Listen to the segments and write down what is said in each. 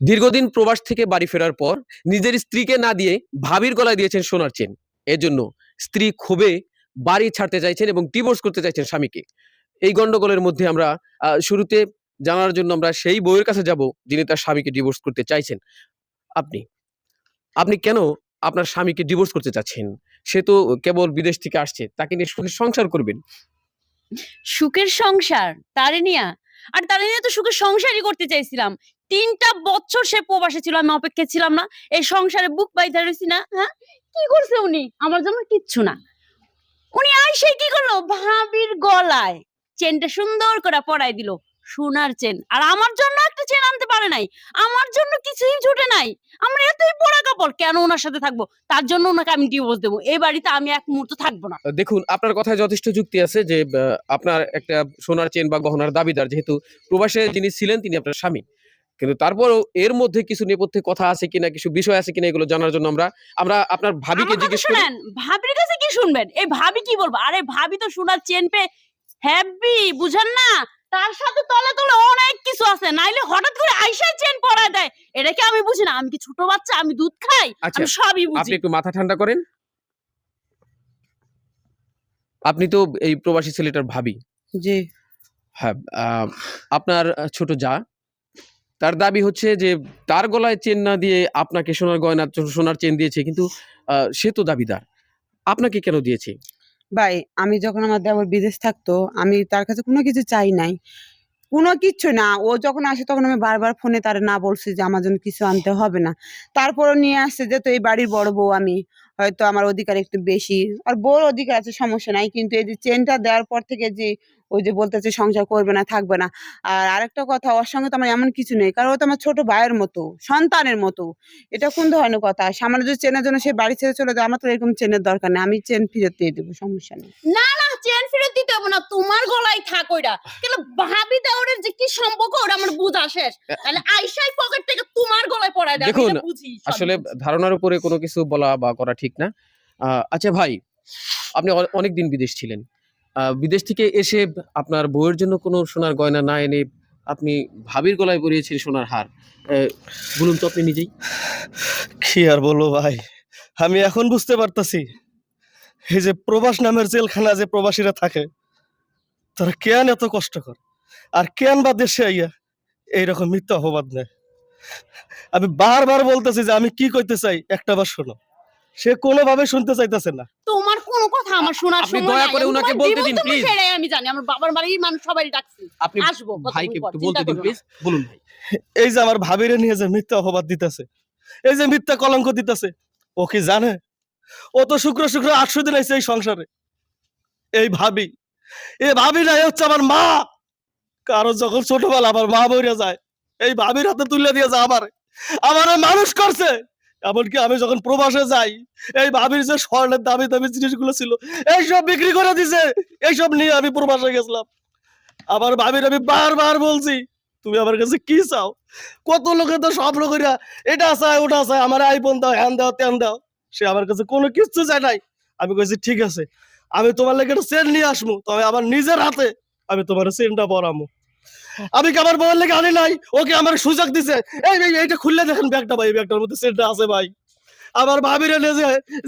দীর্ঘদিন প্রবাস থেকে বাড়ি ফেরার পর নিজের স্ত্রীকে না দিয়ে ভাবির গলায় দিয়েছেন সোনার চেন। এজন্য স্ত্রী ক্ষোভে বাড়ি ছাড়তে চাইছেন এবং ডিভোর্স করতে চাইছেন স্বামীকে। এই গন্ডগোলের মধ্যে আমরা শুরুতে জানার জন্য আমরা সেই বইয়ের কাছে যাব যিনি তার স্বামীকে ডিভোর্স করতে চাইছেন। আপনি আপনি কেন আপনার স্বামীকে ডিভোর্স করতে চাচ্ছেন? সে তো কেবল বিদেশ থেকে আসছে, তাকে নিয়ে সুখের সংসার করবেন। সুখের সংসার? তারে নিয়া? আর তারে নিয়ে তো সুখের সংসারই করতে চাইছিলাম। তিনটা বছর সে প্রবাসে ছিল, আমি অপেক্ষা ছিলাম না। এই সংসারে বুক পাইতে রয়েছি না হ্যাঁ? কি করছে উনি? আমার জন্য কিচ্ছু না। উনি আইসে কি করল? ভাবির গলায় চেনটা সুন্দর করে পরাই দিল, সোনার চেন আর আমার জন্য একটা চেন আনতে পারে নাই। আমার জন্য কিছুই ছুটে নাই। আমার এতই পোড়া কাপড়, কেন ওনার সাথে থাকব? তার জন্য ওনাকে আমি ডিভোর্স দেবো। এই বাড়িতে আমি এক মুহূর্ত থাকব না। দেখুন, আপনার কথায় যথেষ্ট যুক্তি আছে যে আপনার একটা সোনার চেন বা গহনার দাবিদার, যেহেতু প্রবাসে যিনি ছিলেন, তিনি আপনার স্বামী। কিন্তু তারপরও এর মধ্যে কিছু নেপথ্যে কথা আছে কিনা কিছু বিষয় আছে কিনা এগুলো জানার জন্য আমরা আমরা আপনার ভাবিকে জিজ্ঞেস করি। ভাবির কাছে কি শুনবেন? এই ভাবি কি বলব? আরে ভাবি তো সোনার চেন পে হ্যাপি বুঝেন না? তার সাথে তলে তলে অনেক কিছু আছে নাইলে হঠাৎ করে আইসাই চেন পরায় দেয়। এটা কি আমি বুঝি না? আমি কি ছোট বাচ্চা? আমি দুধ খাই? আচ্ছা আমি সবই বুঝি। আপনি একটু মাথা ঠান্ডা করেন। আপনি তো এই প্রবাসী ছেলেটার ভাবি। জি। হ্যাঁ আপনার ছোট যা তার দাবি হচ্ছে যে তার গলায় চেন না দিয়ে আপনাকে সোনার গয়না, সোনার চেন দিয়েছে, কিন্তু সে তো দাবিদার। আপনাকে কেন দিয়েছে? ভাই, আমি যখন আমার দেবর বিদেশ থাকতো, আমি তার কাছে কোনো কিছু চাই নাই। কোনো কিচ্ছু না। ও যখন আসে তখন আমি বারবার ফোনে তার না বলছি যে আমার জন্য কিছু আনতে হবে না। তারপরও নিয়ে আসছে যে, তো এই বাড়ির বড় বউ আমি। হয়তো আমার অধিকার একটু বেশি। আর বউর অধিকার আছে, সমস্যা নাই। কিন্তু এই যে চেনটা দেওয়ার পর থেকে যে ওই যে বলতেছে সংসার করবে না, থাকবে না। আর আরেকটা কথা, ওর সঙ্গে তো আমার এমন কিছু নেই। কারণ ও তো আমার ছোট ভাইয়ের মতো, সন্তানের মতো। এটা কোন ধরনের কথা? সামান্য যদি চেনের জন্য সে বাড়ি ছেড়ে চলে যায়, আমার তো এরকম চেনের দরকার নেই। আমি চেন ফিরত দিয়ে দেবো, সমস্যা নেই। না না চেন ফেরত দিতে হবে না। তোমার গলায় থাক ওইটা। কিন্তু ভাবি দেওয়ারের যে কি সম্পর্ক, ওটা আমার বুঝা শেষ। তাহলে আইসাই পকেট থেকে তোমার দেখুন, এটা বুঝি সবই আসলে ধারণার উপরে কোনো কিছু বলা বা করা ঠিক না। আহ, আচ্ছা ভাই আপনি অনেক দিন বিদেশ ছিলেন। আহ, বিদেশ থেকে এসে আপনার বউয়ের জন্য কোনো সোনার গয়না না এনে আপনি ভাবির গলায় পরিয়েছেন সোনার হার আহ, বলুন তো আপনি নিজেই। কি আর বলব ভাই আমি এখন বুঝতে পারতাছি। এই যে প্রবাস নামের জেলখানা যে প্রবাসীরা থাকে তারা কেন এত কষ্ট করে? আর কেন বা দেশে আইয়া এইরকম মিথ্যা অপবাদ নেয়? আমি বারবার বলতেছি যে আমি কি কইতে চাই একটা বার শোনো। সে কোনোভাবে শুনতে চাইতেছে না। তোমার কোনো কথা আমার শোনার আপনি সময় দয়া নাই। করে উনাকে বলতে জীবন দিন, তুমি please। সেটাই আমি জানি আমার বাবার মানুষ সবাই ডাকছি। আপনি আসব ভাইকে একটু চিন্তা বলতে দিন করো না। প্লিজ বলুন ভাই। এই যে আমার ভাবিরে নিয়ে যে মিথ্যা অপবাদ দিতেছে এই যে মিথ্যা কলঙ্ক দিতেছে ও কি জানে? ও তো শুক্র শুক্র আটশো দিন আইছে এই সংসারে। এই ভাবি এ ভাবি না এ হচ্ছে আমার মা। কারও যখন ছোটবেলা আমার মা বইরা যায় এই ভাবির হাতে তুলে দিয়ে যায় আমার মানুষ করছে। এমনকি আমি যখন প্রবাসে যাই, এই ভাবির যে স্বর্ণের দামি দামি জিনিসগুলো ছিল, এইসব বিক্রি করে দিছে। এইসব নিয়ে আমি প্রবাসে গেছিলাম। আমার ভাবির আমি বারবার বলছি, তুমি আমার কাছে কি চাও? কত লোকে তো স্বপ্ন করিয়া এটা চায়, ওটা চায়, আমার আইফোন দাও হ্যান দাও ত্যান দাও। সে আমার কাছে কোনো কিচ্ছু চায় নাই। আমি কইছি, ঠিক আছে, আমি তোমার লেগে একটা সেন্ট নিয়ে আসব, তবে আমার নিজের হাতে আমি তোমার সেন্টটা পরামো আমি কি আমার বউয়ের লেগে আনি নাই? ওকে আমার সুযোগ দিছে? এই এই, এইটা খুললে দেখেন ব্যাগটা ভাই ব্যাগটার মধ্যে সেন্টটা আছে ভাই। আমার ভাবিরে যে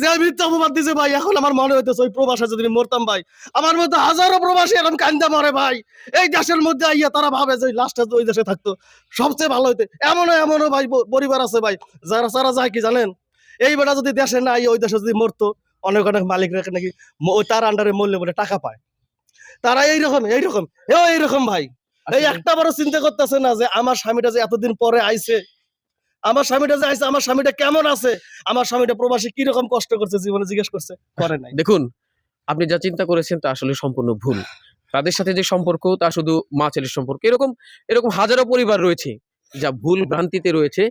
যে মিথ্যা অপবাদ দিছে ভাই, এখন আমার মনে হইতেছে ওই প্রবাসে যদি মরতাম ভাই, আমার মতো হাজারো প্রবাসী এখন কান্দা মরে ভাই। এই দেশের মধ্যে আইয়া তারা ভাবে যে লাস্টে ওই দেশে থাকতো, সবচেয়ে ভালো হইতে। এমনও এমনও ভাই পরিবার আছে ভাই, যারা যারা যায় কি জানেন? এই বেটা যদি দেশে না আইয়া ওই দেশে যদি মরতো, অনেক অনেক মালিক রেখে নাকি তার আন্ডারে মরলে বলে টাকা পায়। তারা এইরকম এইরকম, এও এইরকম ভাই। এই একটা বড় চিন্তা করতেছে না যে আমার স্বামীটা যে এতদিন পরে আইছে? আমার স্বামীটা যে আইছে আমার স্বামীটা কেমন আছে? আমার স্বামীটা প্রবাসী কি রকম কষ্ট করছে জীবনে জিজ্ঞেস করছে? করে নাই। দেখুন আপনি যা চিন্তা করেছেন তা আসলে সম্পূর্ণ ভুল। তাদের সাথে যে সম্পর্ক তা শুধু মা ছেলের সম্পর্ক। এরকম এরকম হাজারো পরিবার রয়েছে যা ভুল ভ্রান্তিতে রয়েছে।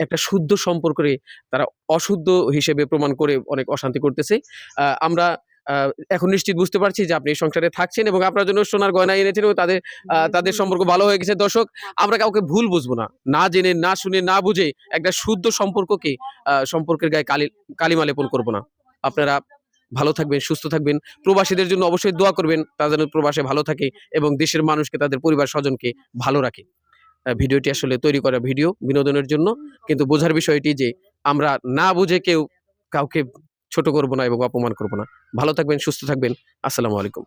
একটা শুদ্ধ সম্পর্কে তারা অশুদ্ধ হিসেবে প্রমাণ করে অনেক অশান্তি করতেছে। আহ, আমরা এখন নিশ্চিত বুঝতে পারছি যে আপনি এই সংসারে থাকছেন এবং আপনার জন্য সোনার গয়না এনেছেন এবং তাদের তাদের সম্পর্ক ভালো হয়ে গেছে। দর্শক আমরা কাউকে ভুল বুঝব না। না জেনে না শুনে না বুঝে একটা শুদ্ধ সম্পর্ককে সম্পর্কের গায়ে কালি কালিমা লেপন করব না। আপনারা ভালো থাকবেন সুস্থ থাকবেন। প্রবাসীদের জন্য অবশ্যই দোয়া করবেন তারা যেন প্রবাসে ভালো থাকে এবং দেশের মানুষকে তাদের পরিবার স্বজনকে ভালো রাখে। ভিডিওটি আসলে তৈরি করা ভিডিও বিনোদনের জন্য। কিন্তু বোঝার বিষয়টি যে আমরা না বুঝে কেউ কাউকে ছোট করব না এবং অপমান করব না। ভালো থাকবেন সুস্থ থাকবেন। আসসালামু আলাইকুম।